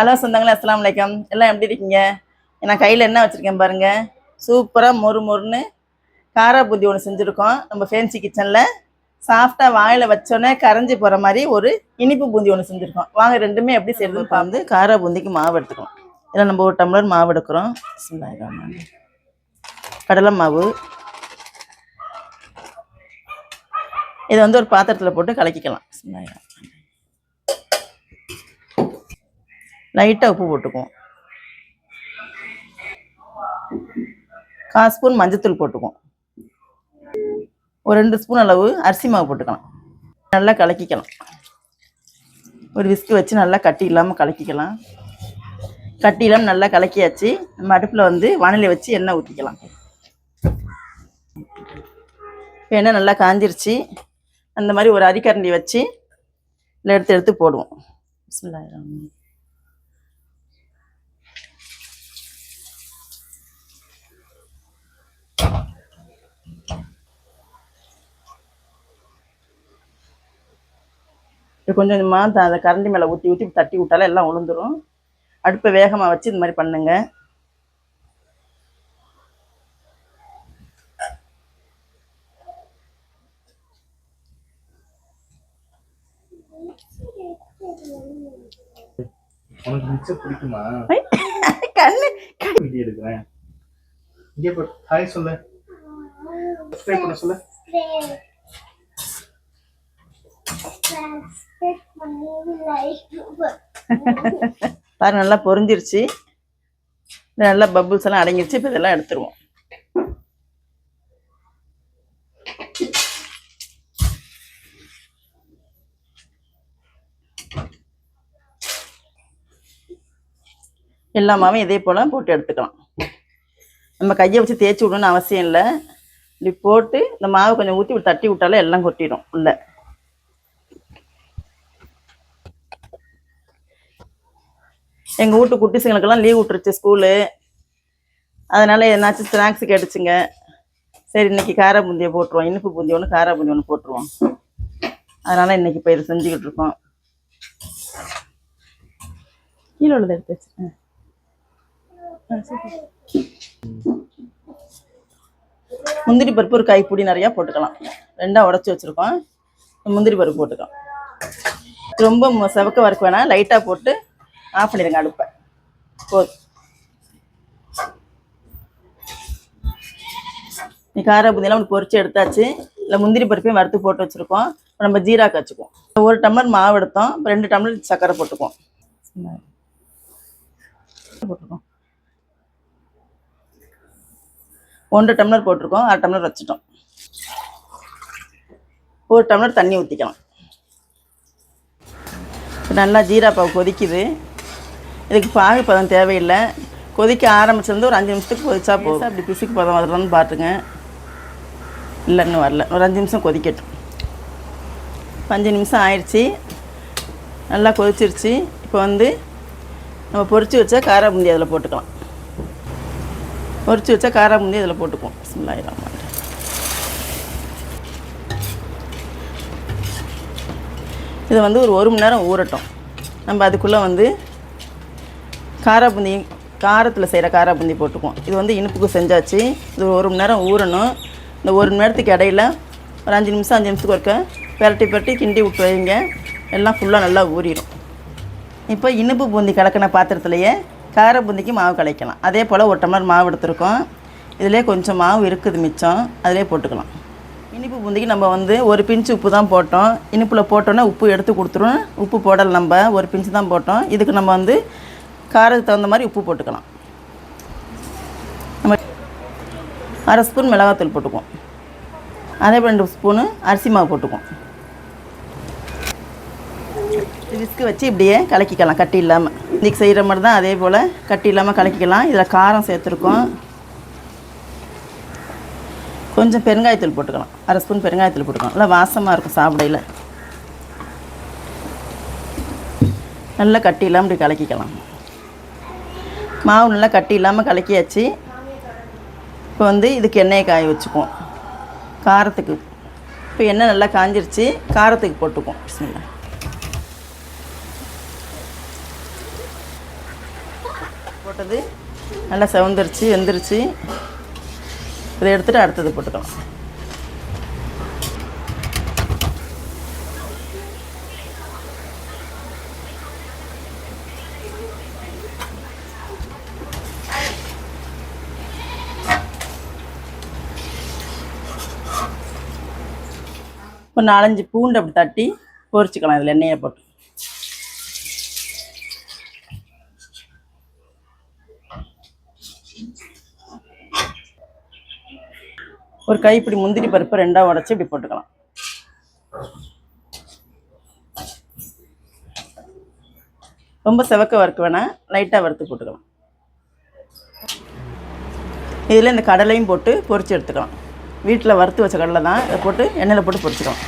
Hello சொந்தங்களே அஸ்லாம் வலைக்கம் எல்லாம் எப்படி இருக்கீங்க? நான் கையில் என்ன வச்சுருக்கேன் பாருங்கள் சூப்பராக மொறு மொறுன்னு காரா பூந்தி ஒன்று செஞ்சுருக்கோம். நம்ம ஃபேன்சி கிச்சனில் சாஃப்டாக வாயில் வச்சோன்னே கரைஞ்சி போகிற மாதிரி ஒரு இனிப்பு பூந்தி ஒன்று செஞ்சுருக்கோம். வாங்க ரெண்டுமே எப்படி செய்யறதுன்னு இப்போ வந்து காரா பூந்திக்கு மாவு எடுத்துக்கலாம். இதில் நம்ம ஒரு டம்ளர் மாவு எடுக்கிறோம். கடலை மாவு. இதை வந்து ஒரு பாத்திரத்தில் போட்டு கலக்கிக்கலாம். பிஸ்மில்லாஹிர் லைட்டாக உப்பு போட்டுக்குவோம். கால் ஸ்பூன் மஞ்சத்தூள் போட்டுக்குவோம். ஒரு ரெண்டு ஸ்பூன் அளவு அரிசி மாவு போட்டுக்கலாம். நல்லா கலக்கிக்கலாம். ஒரு விஸ்கு வச்சு நல்லா கட்டி இல்லாமல் கலக்கிக்கலாம். கட்டி இல்லாமல் நல்லா கலக்கியாச்சு. நம்ம அடுப்பில் வந்து வானிலை வச்சு எண்ணெய் ஊற்றிக்கலாம் இப்போ எண்ணெய் நல்லா காஞ்சிருச்சு. அந்த மாதிரி ஒரு அரிக்கரண்டி வச்சு இல்லை எடுத்து எடுத்து போடுவோம். இது கொஞ்சம் கொஞ்சமாக அந்த கரண்டி மேலே ஊற்றி ஊற்றி தட்டி விட்டாலே எல்லாம் உளுந்துரும். அடுப்பை வேகமாக வச்சு இந்த மாதிரி பண்ணுங்க. உனக்கு மிச்சம் பிடிக்குமா? கண்ணு வீடியோ எடுக்கிறேன். இங்கே போ ஹாய் சொல்லு. சப்ஸ்கிரைப் பண்ண சொல்லு. பாரு நல்லா பொரிஞ்சிருச்சு. நல்லா பபுள்ஸ் எல்லாம் அடங்கிருச்சு. இப்போ இதெல்லாம் எடுத்துருவோம். எல்லா மாவும் இதே போல் போட்டு எடுத்துக்கலாம். நம்ம கையை வச்சு தேய்ச்சி விடணும்னு அவசியம் இல்லை. இப்படி போட்டு இந்த மாவு கொஞ்சம் ஊற்றி தட்டி விட்டாலே எல்லாம் கொட்டிடும் உள்ள. எங்கள் வீட்டு குட்டிஸுங்களுக்கெல்லாம் லீவ் விட்டுருச்சு ஸ்கூலு அதனால் எதனாச்சும் ஸ்நாக்ஸ் கிடச்சிங்க சரி இன்னைக்கு காரா பூந்தியை போட்டுருவோம். இனிப்பு பூந்தி ஒன்று காரா பூந்தி ஒன்று போட்டுருவோம். அதனால் இன்றைக்கி இப்போ இதை செஞ்சுக்கிட்டு இருக்கோம். கீழே உள்ளதை எடுத்து ஆ. முந்திரி பருப்பு ஒரு கைப்பிடி நிறையா போட்டுக்கலாம். ரெண்டாக உடச்சி வச்சுருக்கோம். முந்திரி பருப்பு போட்டுக்கலாம். ரொம்ப செவக்க வறுக்க வேணாம். லைட்டாக போட்டு ஆஃப் பண்ணிடுங்க அடுப்பை. போதும். நீ கார புதியெல்லாம் ஒன்று பொறிச்சு எடுத்தாச்சு. இல்லை முந்திரி பருப்பையும் வறுத்து போட்டு வச்சுருக்கோம். இப்போ நம்ம ஜீரா காய்ச்சிக்குவோம் ஒரு டம்ளர் மாவு எடுத்தோம். இப்போ ரெண்டு டம்ளர் சர்க்கரை போட்டுக்குவோம். போட்டுருக்கோம் ஒன்றரை டம்ளர் போட்டிருக்கோம். அரை டம்ளர் வச்சுட்டோம். ஒரு டம்ளர் தண்ணி ஊற்றிக்கலாம் இப்போ நல்லா ஜீரா பாவு கொதிக்குது. இதுக்கு பாகு பதம் தேவையில்லை. கொதிக்க ஆரம்பிச்சிருந்து ஒரு அஞ்சு நிமிஷத்துக்கு கொதிச்சா போதும். அப்படி பிசுக்கு பதம் வரலான்னு பார்த்துங்க இல்லை இன்னும் வரல. ஒரு அஞ்சு நிமிஷம் கொதிக்கட்டும். அஞ்சு நிமிஷம் ஆயிடுச்சு. நல்லா கொதிச்சிருச்சு. இப்போ வந்து நம்ம பொரிச்சு வச்ச காரா பூந்தி அதில் போட்டுக்கலாம். பொரிச்சு வச்ச காரா பூந்தி அதில் போட்டுக்குவோம். ரஹீம். இதை வந்து ஒரு ஒரு மணி நேரம் ஊறட்டும். நம்ம அதுக்குள்ளே வந்து கார பூந்தி காரத்தில் செய்கிற கார பூந்தி போட்டுக்குவோம். இது வந்து இனிப்புக்கு செஞ்சாச்சு. இது ஒரு மணி நேரம் ஊறணும். இந்த ஒரு மணி நேரத்துக்கு இடையில ஒரு அஞ்சு நிமிஷம் அஞ்சு நிமிஷத்துக்கு ஒருக்க பெரட்டி பெரட்டி கிண்டி விட்டு வைங்க. எல்லாம் ஃபுல்லாக நல்லா ஊறிடும். இப்போ இனிப்பு பூந்தி கலக்கின பாத்திரத்துலையே கார பூந்திக்கு மாவு கலைக்கலாம். அதே போல் ஒரு டம்ளர் மாவு எடுத்துருக்கோம். இதிலே கொஞ்சம் மாவு இருக்குது மிச்சம். அதிலே போட்டுக்கலாம். இனிப்பு பூந்திக்கு நம்ம வந்து ஒரு பிஞ்சு உப்பு தான் போட்டோம். இனிப்பில் போட்டோன்னே உப்பு எடுத்து கொடுத்துரும். உப்பு போடலை நம்ம. ஒரு பிஞ்சு தான் போட்டோம். இதுக்கு நம்ம வந்து காரத்துக்கு தகுந்த மாதிரி உப்பு போட்டுக்கலாம். நம்ம அரை ஸ்பூன் மிளகாத்தூள் போட்டுக்குவோம். அதே போல் ரெண்டு ஸ்பூனு அரிசி மாவு போட்டுக்குவோம். விஸ்கு வச்சு இப்படியே கலக்கிக்கலாம் கட்டி இல்லாமல் இன்றைக்கி செய்கிற மாதிரி தான் அதே போல் கட்டி இல்லாமல் கலக்கிக்கலாம். இதில் காரம் சேர்த்துருக்கோம். கொஞ்சம் பெருங்காயத்தூள் போட்டுக்கலாம். அரை ஸ்பூன் பெருங்காயத்தூள் போட்டுக்கலாம். நல்லா வாசமாக இருக்கும் சாப்பிடையில். நல்லா கட்டி இல்லாமல் இப்படி கலக்கிக்கலாம். மாவு நல்லா கட்டி இல்லாமல் கலக்கியாச்சு. இப்போ வந்து இதுக்கு எண்ணெயை காய வச்சுக்குவோம். காரத்துக்கு. இப்போ எண்ணெய் நல்லா காஞ்சிருச்சு. காரத்துக்கு போட்டுக்குவோம். பிஸ்மில்லா. போட்டது நல்லா செவந்துருச்சு வெந்துருச்சு. இதை எடுத்துட்டு அடுத்தது போட்டுக்கலாம். ஒரு நாலஞ்சு பூண்டு அப்படி தட்டி பொரிச்சுக்கலாம். இதில் எண்ணெயை போட்டு. ஒரு கைப்பிடி முந்திரி பருப்பு ரெண்டாக உடச்சி இப்படி போட்டுக்கலாம். ரொம்ப செவக்க வறுக்க வேணால் லைட்டாக வறுத்து போட்டுக்கலாம். இதில் இந்த கடலையும் போட்டு பொரிச்சு எடுத்துக்கலாம். வீட்டில் வறுத்து வச்ச கடலை தான் இதை போட்டு எண்ணெயில் போட்டு பொரிச்சிடும்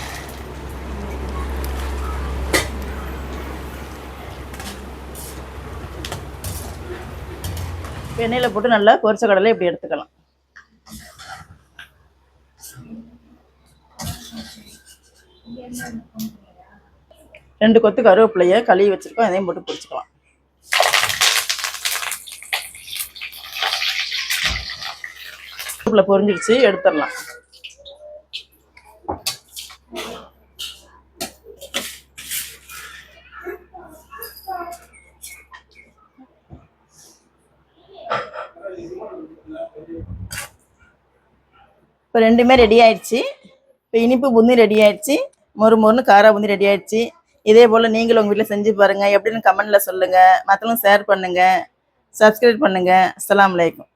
எண்ணெயில் போட்டு நல்லா பொரிச்ச கடலை இப்படி எடுத்துக்கலாம். ரெண்டு கொத்து கருவேப்பிலையை கழுவி வச்சுருக்கோம் அதையும் போட்டு பிடிச்சிக்கலாம் கருவேப்பிலை பொரிஞ்சிடுச்சு எடுத்துடலாம். இப்போ ரெண்டுமே ரெடி ஆயிடுச்சு. இப்போ இனிப்பு புந்தி ரெடி ஆயிடுச்சு. மொறு மொறுன்னு காரா புந்தி ரெடி ஆயிடுச்சு. இதே போல் நீங்களும் உங்கள் வீட்டில் செஞ்சு பாருங்கள் எப்படின்னு கமெண்டில் சொல்லுங்கள் மற்றவங்களும் ஷேர் பண்ணுங்கள் சப்ஸ்கிரைப் பண்ணுங்கள் அஸ்லாம் அலைக்கும்